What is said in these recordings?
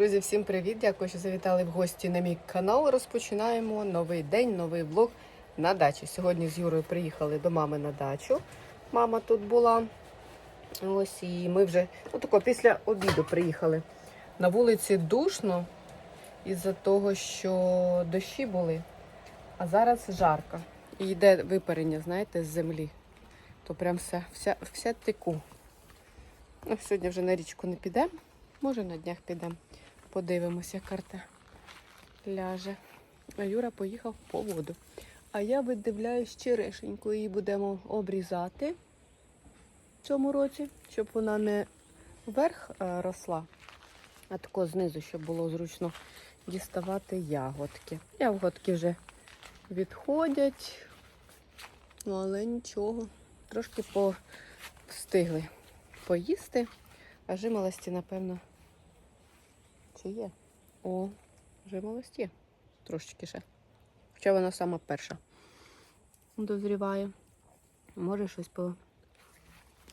Друзі, всім привіт! Дякую, що завітали в гості на мій канал. Розпочинаємо новий день, новий влог на дачі. Сьогодні з Юрою приїхали до мами на дачу. Мама тут була. Ось і ми вже ну, тако, після обіду приїхали. На вулиці душно із-за того, що дощі були, а зараз жарко. І йде випарення, знаєте, з землі. То прям вся, вся, вся теку. Ну, сьогодні вже на річку не підемо. Може на днях підемо. Подивимося, як карта ляже. А Юра поїхав по воду. А я видивляюсь черешеньку. Її будемо обрізати в цьому році, щоб вона не вверх росла, а тако знизу, щоб було зручно діставати ягодки. Ягодки вже відходять, ну, але нічого. Трошки по... встигли поїсти, а жимолості, напевно, чи є? О, жимолость є. Трошечки ще. Хоча вона сама перша дозріває. Може щось по...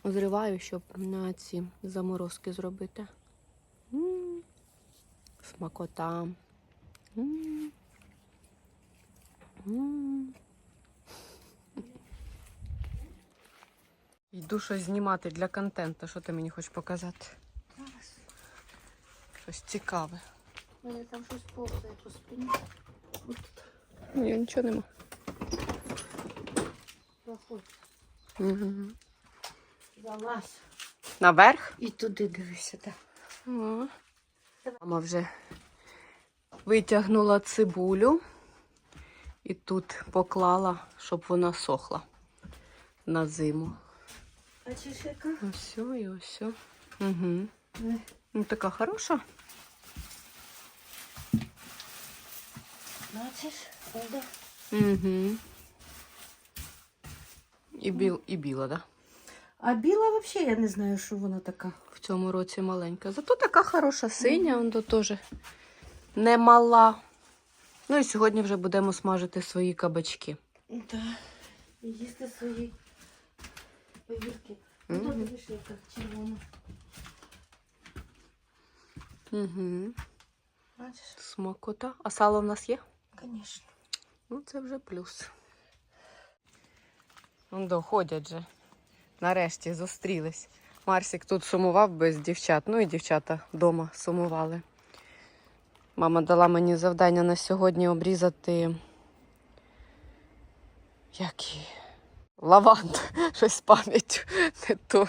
зриваю, щоб на ці заморозки зробити. М, Смакота. М. М. Йду щось знімати для контенту. Що ти мені хочеш показати? Щось цікаве. У мене там щось повзає по спині. Ні, нічого нема. Проходь. Угу. Залазь. Наверх? І туди дивися, так. О. Мама вже витягнула цибулю і тут поклала, щоб вона сохла на зиму. Бачиш, яка? Ось і ось. Угу. Ну, така хороша. Бачиш? Ода. Угу. І, біл, і біла, да? А біла взагалі я не знаю, що вона така. В цьому році маленька. Зато така хороша синя, вона теж не мала. Ну і сьогодні вже будемо смажити свої кабачки. Так. І їсти свої огірки. Мгм. Ну, дивиш, яка червона. Угу. Бачиш? Смакота. А сало в нас є? Звісно. Ну, це вже плюс. Вон доходять же. Нарешті зустрілись. Марсик тут сумував без дівчат. Ну і дівчата вдома сумували. Мама дала мені завдання на сьогодні обрізати. Як її? Лаванду. Щось з пам'яттю не то.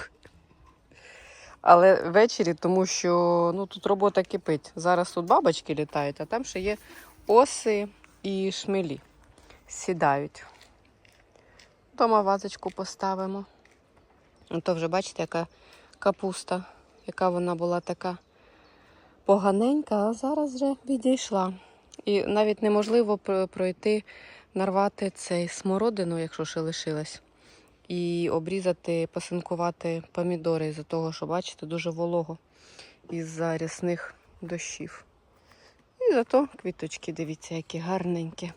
Але ввечері, тому що ну, тут робота кипить. Зараз тут бабочки літають, а там ще є оси і шмелі. Сідають. Дома вазочку поставимо. Ну, То вже бачите, яка капуста, яка вона була така поганенька, а зараз вже відійшла. І навіть неможливо пройти, нарвати цей смородину, якщо ще лишилась, і обрізати, посинкувати помідори із-за того, що, бачите, дуже волого із-за рясних дощів. І зато квіточки, дивіться, які гарненькі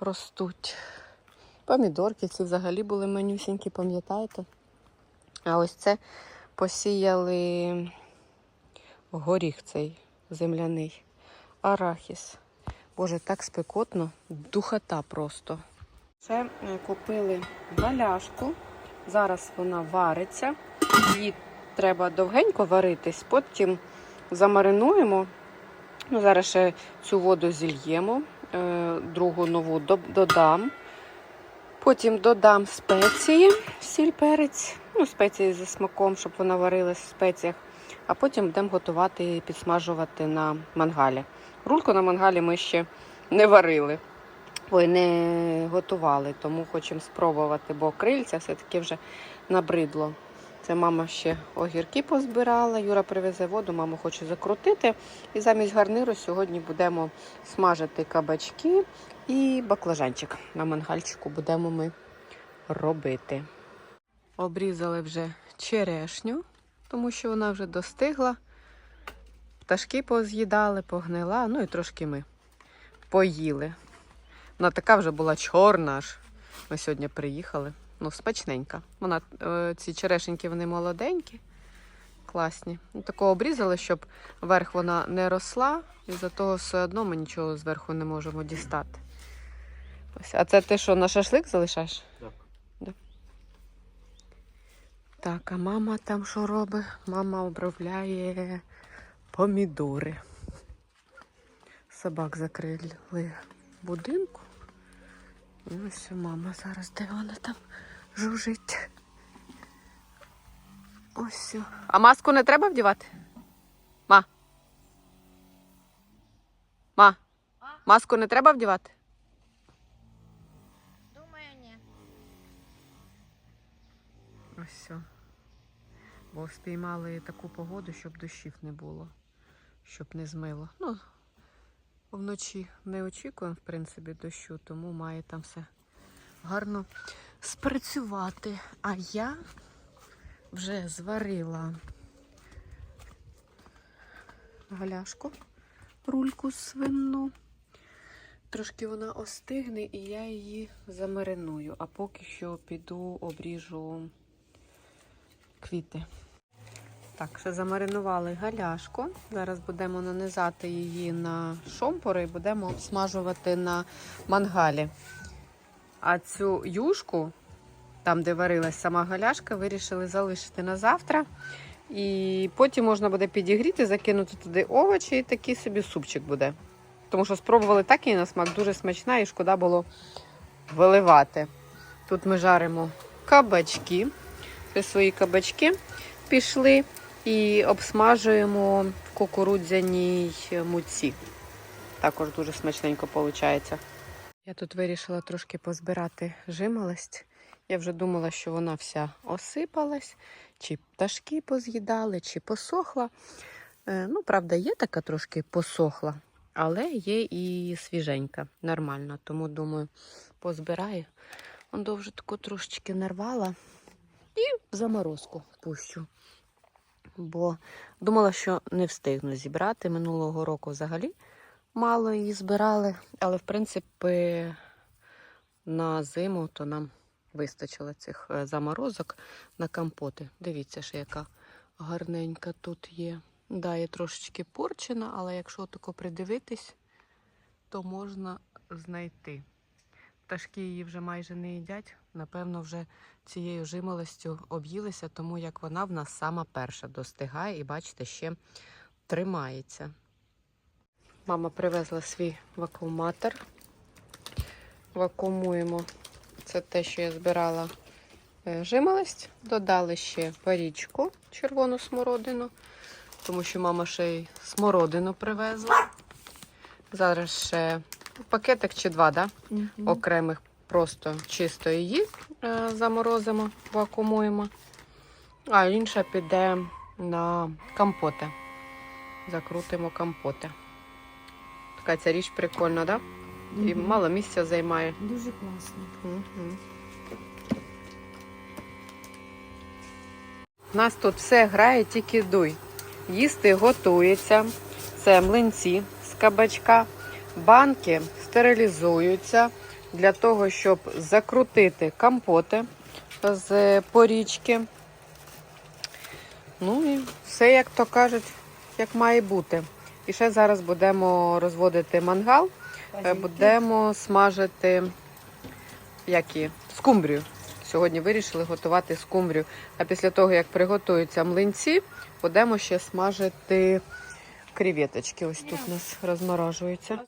ростуть. Помідорки ці взагалі були манюсінькі, пам'ятаєте? А ось це посіяли горіх цей земляний, арахіс. Боже, так спекотно, духота просто. Це е, купили валяшку. Зараз вона вариться. Її треба довгенько варитись, потім замаринуємо. Ну, зараз ще цю воду зільємо, е, другу нову додам. Потім додам спеції, сіль, перець, ну, спеції за смаком, щоб вона варилась в спеціях. А потім будемо готувати і підсмажувати на мангалі. Рульку на мангалі ми ще не варили, не готували, тому хочемо спробувати, бо крильця все-таки вже набридло. Це мама ще огірки позбирала. Юра привезе воду, мама хоче закрутити. І замість гарниру сьогодні будемо смажити кабачки і баклажанчик. На мангальчику будемо ми робити. Обрізали вже черешню, тому що вона вже достигла. Пташки поз'їдали, погнила, ну і трошки ми поїли. Вона така вже була чорна аж. Ми сьогодні приїхали. Ну, смачненька. Вона, е, ці черешеньки вони молоденькі, класні. Ну, такого обрізали, щоб верх вона не росла, і за того все одно ми нічого зверху не можемо дістати. Ось. А це ти що, на шашлик залишаєш? Так. Да. Так, а мама там що робить? Мама обробляє помідори. Собак закрили в будинку. Ось мама зараз, де вона там жужить. Ось. все. А маску не треба вдівати? Ма. Ма. Маску не треба вдівати? Думаю, ні. Ось все. Бо спіймали таку погоду, щоб дощів не було, щоб не змило. Ну, вночі не очікуємо, в принципі, дощу, тому має там все гарно спрацювати. А я вже зварила галяшку, рульку свинну. Трошки вона остигне і я її замариную, а поки що піду обріжу квіти. Так, ще замаринували галяшку. Зараз будемо нанизати її на шомпори і будемо обсмажувати на мангалі. А цю юшку, там, де варилась сама галяшка, вирішили залишити на завтра. І потім можна буде підігріти, закинути туди овочі, і такий собі супчик буде. Тому що спробували так і на смак дуже смачна, і шкода було виливати. Тут ми жаримо кабачки. Це свої кабачки пішли і обсмажуємо в кукурудзяній муці. Також дуже смачненько виходить. Я тут вирішила трошки позбирати жимолость. Я вже думала, що вона вся осипалась, чи пташки поз'їдали, чи посохла. Е, Ну, правда, є така трошки посохла, але є і свіженька, нормально. Тому, думаю, позбираю. Он довже таку трошечки нарвала і в заморозку пущу. Бо думала, що не встигну зібрати. Минулого року взагалі мало її збирали, але в принципі на зиму то нам вистачило цих е, заморозок на компоти. Дивіться, ще яка гарненька тут є. Да, є трошечки порчена, але якщо тако придивитись, то можна знайти. Пташки її вже майже не їдять. Напевно, вже цією жимолостю об'їлися, тому як вона в нас сама перша достигає і, бачите, ще тримається. Мама привезла свій вакууматор. Вакуумуємо. Це те, що я збирала е, жимолость. Додали ще парічку, червону смородину, тому що мама ще й смородину привезла. Зараз ще пакетик чи два, да? окремих просто чисто її е, заморозимо, вакуумуємо, а інша піде на компоти. Закрутимо компоти. Така ця річ прикольна, да? І мало місця займає. Дуже класно. Мгм. У нас тут все грає, тільки дуй. Їсти готується. Це млинці з кабачка. Банки стерилізуються для того, щоб закрутити компоти з порічки. Ну і все, як то кажуть, як має бути. І ще зараз будемо розводити мангал. Е, Будемо смажити які? скумбрію. Сьогодні вирішили готувати скумбрію. А після того, як приготуються млинці, будемо ще смажити креветочки. Ось тут у нас розморажуються.